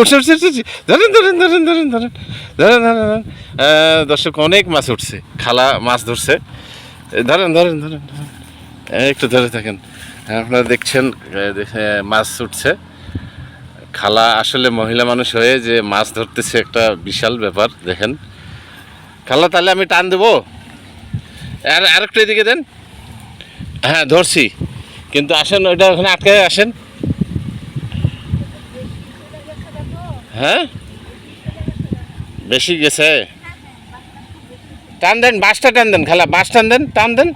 উঠছে উঠছে উঠছে ধরেন ধরেন ধরেন ধরেন ধরেন। ধরেন ধরেন দর্শক, অনেক মাছ উঠছে, খালা মাছ ধরছে। ধরেন ধরেন ধরেন একটু ধরে থাকেন। আপনারা দেখছেন মাছ উঠছে। খালা আসলে মহিলা মানুষ হয়ে যে মাছ ধরতেছে একটা বিশাল ব্যাপার, দেখেন। খালা, তাহলে আমি টান দেবো? আর, আরেকটু এদিকে দেন। হ্যাঁ ধরছি। কিন্তু আসেন, ওইটা ওখানে আটকে আসেন। হ্যাঁ? বেশি গেছে? টান দেন, বাসটা টান দেন, খালা, বাস টান দেন টান দেন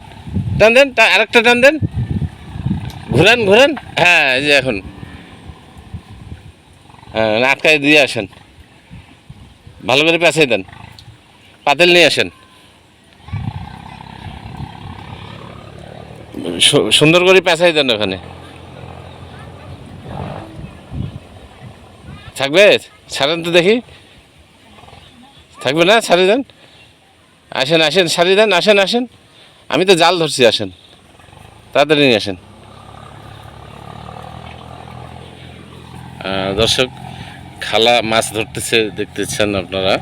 টান দেন আরেকটা টান দেন। ঘুরেন ঘুরেন। হ্যাঁ এই যে এখন। হ্যাঁ আটকায় দিয়ে আসেন। ভালো করে পেঁচাই দেন। পাতিল নিয়ে আসেন। সুন্দর করে পেঁচাই দেন ওখানে। থাকবে? ছাড়েন তো দেখি। থাকবে না? ছাড়ি দেন। আসেন আসেন ছাড়ি দেন আসেন আসেন। আমি তো জাল ধরছি আসেন। তাড়াতাড়ি নিয়ে আসেন। দর্শক খালা মাছ ধরতেছে দেখতেছেন আপনারা।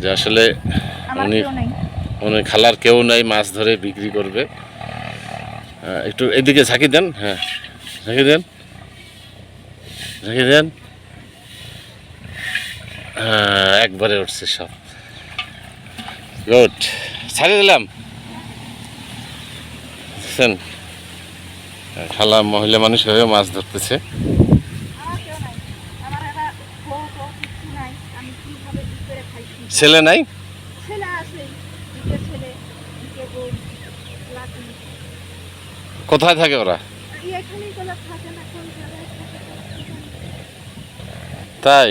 যে আসলে উনি উনি খালার কেউ নাই মাছ ধরে বিক্রি করবে। একটু এদিকে ঝাঁকি দেন হ্যাঁ। ঝাঁকি দেন। ঝাঁকি দেন। হ্যাঁ, একবারে উঠছে সব। গুড ছাড়িয়ে দিলাম। খালা মহিলা মানুষ হয়ে মাছ ধরতেছে। ছেলে নাই? কোথায় থাকে ওরা? তাই?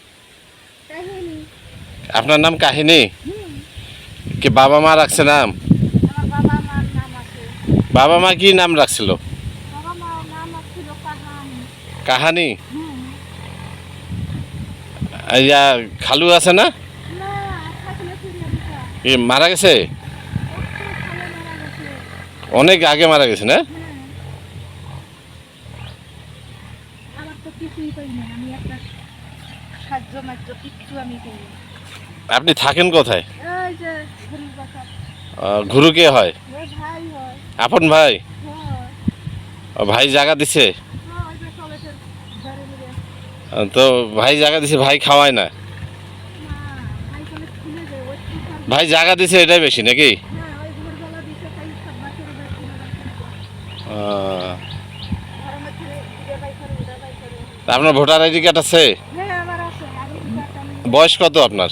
আপনার নাম কাহিনী? কি বাবা মা রাখছে নাম? বাবা মা কি নাম রাখছিল? কাহানি? ইয়া খালু আছে না? কি মারা গেছে? অনেক আগে মারা গেছে না? কিছুই আমি একটা সাহায্য মাত্র, কিচ্ছু আমি পাই। আপনি থাকেন কোথায়? ঘুরু কে হয়? আপন ভাই? ভাই জায়গা দিছে? তো ভাই জায়গা দিছে ভাই খাওয়ায় না? ভাই জায়গা দিছে এটাই বেশি নাকি? আপনার ভোটার আইডি কার্ড আছে? বয়স কত আপনার?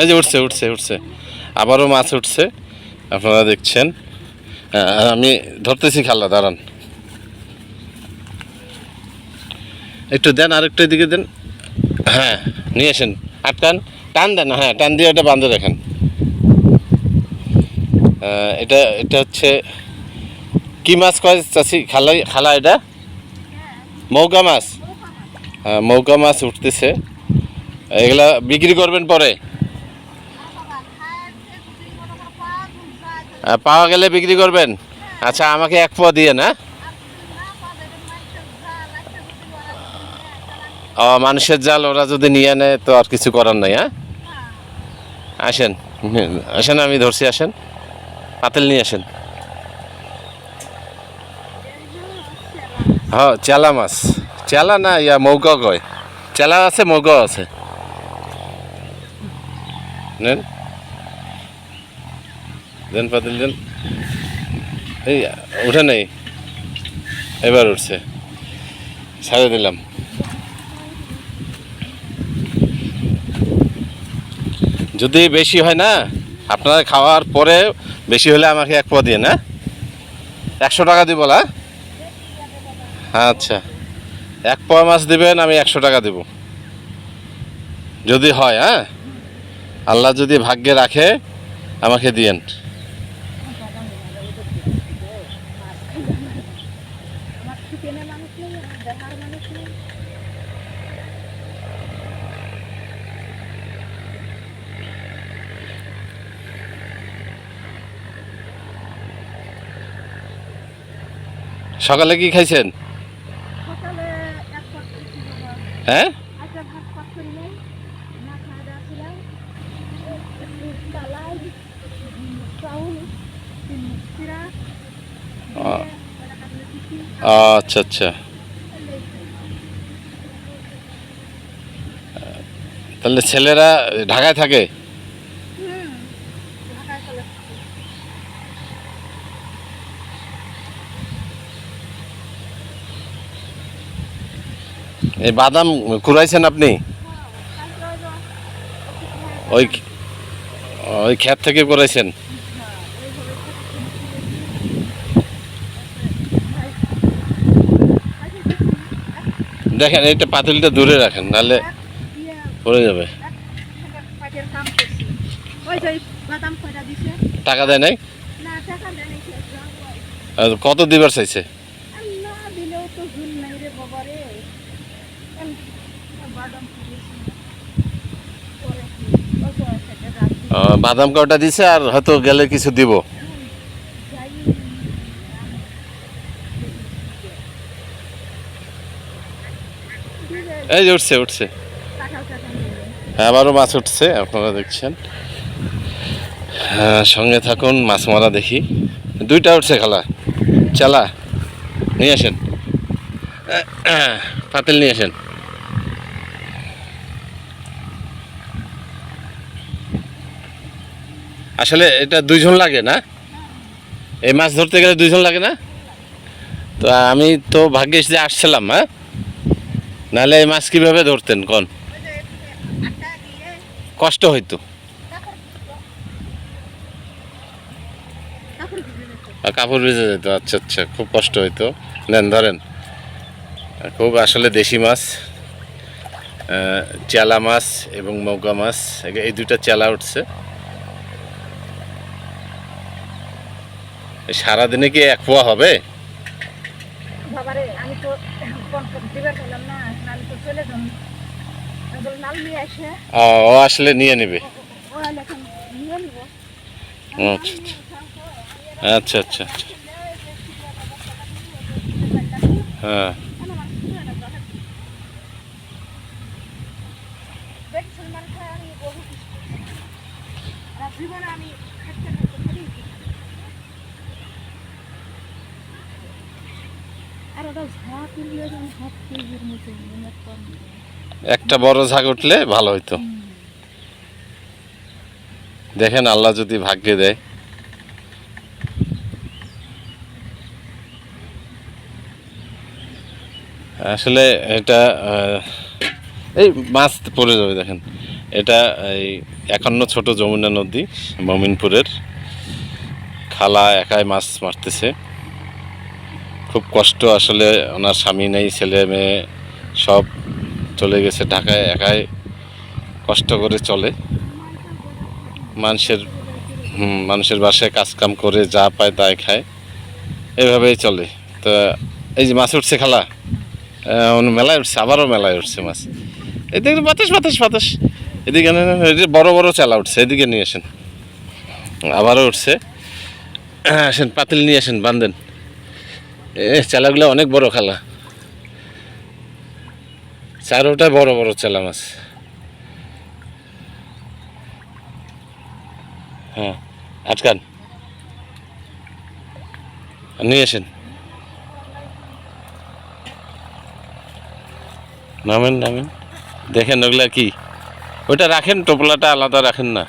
এই যে উঠছে উঠছে উঠছে। আবারও মাছ উঠছে। আপনারা দেখছেন। হ্যাঁ, আর আমি ধরতেছি খাল্লা দাঁড়ান। একটু দেন আরেকটু এদিকে দেন। হ্যাঁ নিয়ে আসেন। আটকান টান টান দেন হ্যাঁ টান দিয়ে ওটা বাঁধে রাখেন। এটা এটা হচ্ছে কি মাছ কয় চাষি খালাই খালা এটা? মৌকা মাছ। হ্যাঁ মৌকা মাছ উঠতেছে। এগুলা বিক্রি করবেন পরে। পাওয়া গেলে বিক্রি করবেন? আচ্ছা আমাকে এক পোয়া দিয়ে না ও, মানুষের জাল, ওরা যদি নিয়ে নেয়, তো আর কিছু করার নাই হ্যাঁ? আসেন আসেন, আমি ধরছি, আসেন। পাতিল নিয়ে আসেন। হ্যাঁ চেলা মাছ। চেলা না, ইয়া মৌকা কয়। চেলা আছে, মৌকাও আছে। নেন। দেন পাতিল দেন। এই, উঠে নেই। এবার উঠছে। ছাড়ে দিলাম। যদি বেশি হয় না, আপনারা খাওয়ার পরে বেশি হলে আমাকে এক পা দিয়ে না একশো টাকা দিব না আচ্ছা। এক পোয়া মাছ দিবেন, আমি একশো টাকা দেব। যদি হয় হ্যাঁ? আল্লাহ যদি ভাগ্যে রাখে, আমাকে দিয়েন। মানুষ নেই দেখার মানুষ নেই সকালে কি খাইছেন হ্যাঁ? আচ্ছা আচ্ছা আচ্ছা। তাহলে ছেলেরা ঢাকায় থাকে? এই বাদাম কুড়াইছেন আপনি? ওই ওই ক্ষেত থেকে করেছেন দেখেন এইটা পাতিলটা দূরে রাখেন নাহলে পড়ে যাবে। টাকা দেয় নাই? কত দিবার চাইছে? বাদাম খাইছি পরে কি? ওই তো একটা রাত আহ, বাদাম কয়টা দিছে আর হয়তো গেলে কিছু দিব। এই যে উঠছে উঠছে। নিয়ে আবারও মাছ উঠছে আপনারা দেখছেন। হ্যাঁ, সঙ্গে থাকুন মাছ মারা দেখি। দুইটা উঠছে খালা। চালা নিয়ে আসেন। পাতিল নিয়ে আসেন। আসলে এটা দুইজন লাগে না? এই মাছ ধরতে গেলে দুইজন লাগে না? তো আমি তো ভাগ্যিস যে আসছিলাম হ্যাঁ? নাহলে এই মাছ কীভাবে ধরতেন, কন? কষ্ট হইতো। কাপড় ভিজে যেত আচ্ছা আচ্ছা খুব কষ্ট হইতো। নেন, ধরেন। খুব আসলে দেশি মাছ চেলা মাছ এবং মৌকা মাছ এই দুটা চেলা উঠছে। সারাদিনে কি এক পোয়া হবে বাবারে আমি তো ফোন দিবার পেলাম না আমি তো চলে যাম আমি বললাম, নাল নিয়ে আসে ও ও আসলে নিয়ে নেবে? আচ্ছা আচ্ছা। আচ্ছা আচ্ছা। হ্যাঁ। আর ওটা ঝাঁ তুললে যেন হাত কেজির মতো একটা বড় ঝাঁক উঠলে ভালো হইতো। দেখেন আল্লাহ যদি ভাগ্যে দেয়। আসলে এটা এই মাছ পড়ে যাবে দেখেন। এটা এই একান্ন ছোট যমুনা নদী, মমিনপুরের। খালা একাই মাছ মারতেছে। খুব কষ্ট আসলে ওনার স্বামী নেই, ছেলে, মেয়ে, সব চলে গেছে ঢাকায়, একাই কষ্ট করে চলে। মানুষের মানুষের বাসায় কাজকাম করে যা পায় তাই খায়। এভাবেই চলে। তো এই যে মাছ উঠছে খালা মেলায় উঠছে, আবারও মেলায় উঠছে মাছ। এদিকে বাতাস বাতাস বাতাস। এদিকে বড় বড় চালা উঠছে, এদিকে নিয়ে আসেন। আবারও উঠছে। আসেন, পাতিল নিয়ে আসেন বান্ধেন এ, চালাগুলো অনেক বড় খালা। চারোটা বড় বড় চেলা মাছ। হ্যাঁ আটকান। নিয়ে আসেন। নামেন নামেন। দেখেন ওগুলা কি? ওটা রাখেন, টোপলাটা আলাদা রাখেন না।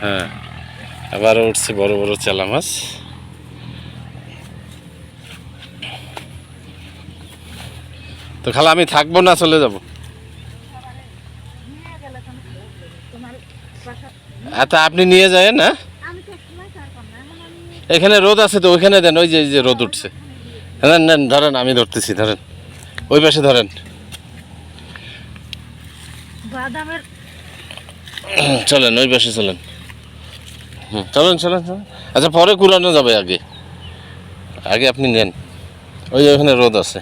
হ্যাঁ। আবারও উঠছে বড় বড় চেলা মাছ। তো খালা আমি থাকব না চলে যাব? আচ্ছা আপনি নিয়ে যায় না আমি এখানে রোদ আছে তো ওইখানে দেন ওই যে যে রোদ উঠছে। নেন নেন ধরেন আমি ধরতেছি ধরেন। ওই পাশে ধরেন। চলেন ওই পাশে চলেন। হুম চলেন চলেন চলেন। আচ্ছা পরে কুড়ানো যাবে আগে। আগে আপনি নেন। ওই যে ওখানে রোদ আছে।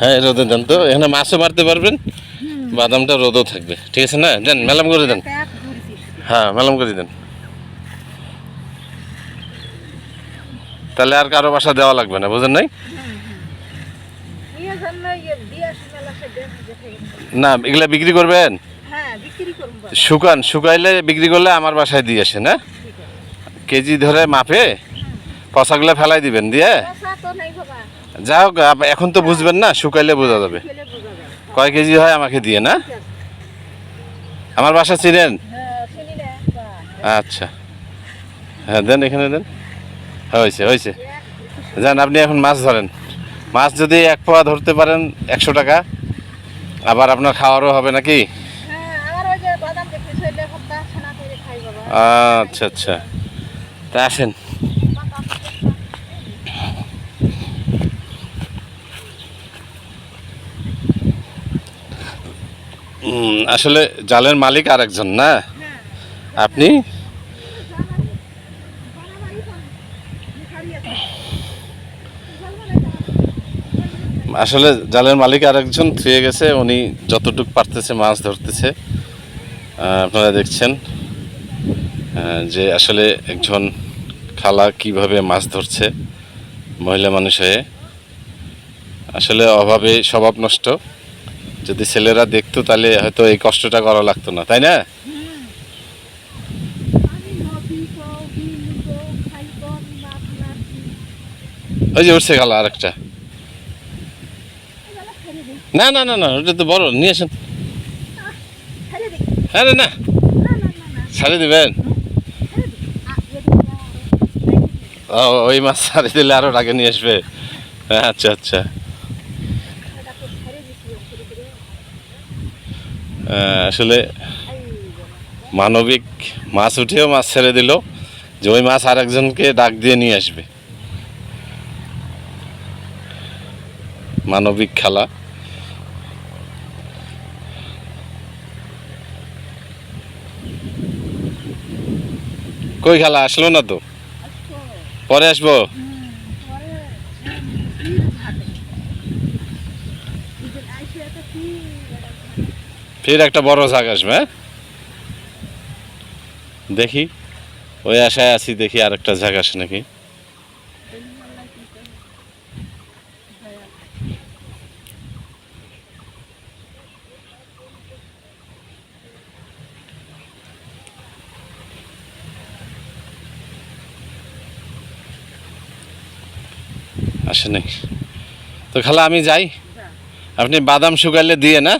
হ্যাঁ রোদে দেন তো। এখানে মাছও মারতে পারবেন। বাদামটা রোদও থাকবে। ঠিক আছে না? দেন মেলাম করে দেন। হ্যাঁ মেলাম করে দেন। তাহলে আর কারও বাসা দেওয়া লাগবে না বুঝেন নাই এই জন্য ইয়ে দিয়ে মেলা সে দেশ দেখে না এগুলা বিক্রি করবেন? হ্যাঁ বিক্রি করব। শুকান শুকাইলে বিক্রি করলে আমার বাসায় দিয়ে আসেন হ্যাঁ? কেজি ধরে মাপে পচাগুলো ফেলাই দিবেন দিয়ে? যা হোক এখন তো বুঝবেন না শুকাইলে বোঝা যাবে। কয় কেজি হয় আমাকে দিয়ে না? আমার বাসা চিনেন? হ্যাঁ আচ্ছা। হ্যাঁ দেন এখানে দেন। হয়েছে হয়েছে। যান আপনি এখন মাছ ধরেন। মাছ যদি এক পোয়া ধরতে পারেন একশো টাকা। আবার আপনার খাওয়ারও হবে নাকি? হ্যাঁ আচ্ছা আচ্ছা। তা আসেন। আসলে জালের মালিক আর একজন না? হ্যাঁ। আপনি? আসলে জালের মালিক আর একজন থুয়ে গেছে, উনি যতটুকু পারতেছে মাছ ধরতেছে। আপনারা দেখছেন যে আসলে একজন খালা কীভাবে মাছ ধরছে মহিলা মানুষ হয়ে। আসলে অভাবে স্বভাব নষ্ট। যদি ছেলেরা দেখতো তাহলে হয়তো এই কষ্টটা করা লাগতো না, তাই না? ওই যে উঠছে খালা আরেকটা। না না না না, ওটা তো বড়, নিয়ে আসেন। আরে না, ছাড়ে দিবেন। ওই মাছ ছাড়ে দিলে আরও আগে নিয়ে আসবে। আচ্ছা আচ্ছা। আসলে মানবিক মাছ উঠেও মাছ ছেড়ে দিল, যে ওই মাছ আরেকজনকে ডাক দিয়ে নিয়ে আসবে। মানবিক খেলা। কই খেলা, আসলো না তো? পরে আসব? ফির একটা বড় ঝাঁক আসবে হ্যাঁ? দেখি। ওই আশায় আছি, দেখি আর একটা ঝাঁক আসে নাকি। আসে নাকি? তো খালা, আমি যাই। আপনি বাদাম শুকাইলে দিয়ে না?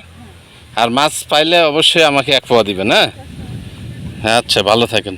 আর মাছ পাইলে অবশ্যই আমাকে এক পোয়া দিবেন হ্যাঁ? হ্যাঁ আচ্ছা ভালো থাকেন।